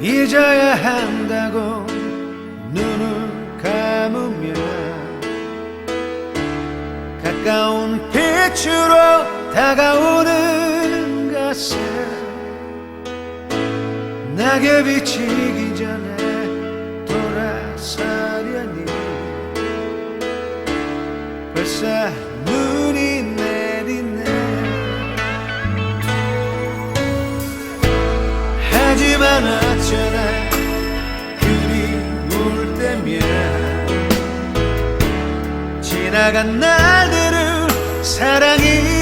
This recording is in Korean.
잊어야 한다고 눈을 감으면 가까운 빛으로 다가오는 가슴 낙엽 비치기 전에 돌아서려니 벌써 눈 어쩌다 그리울 때면 지나간 날들을 사랑이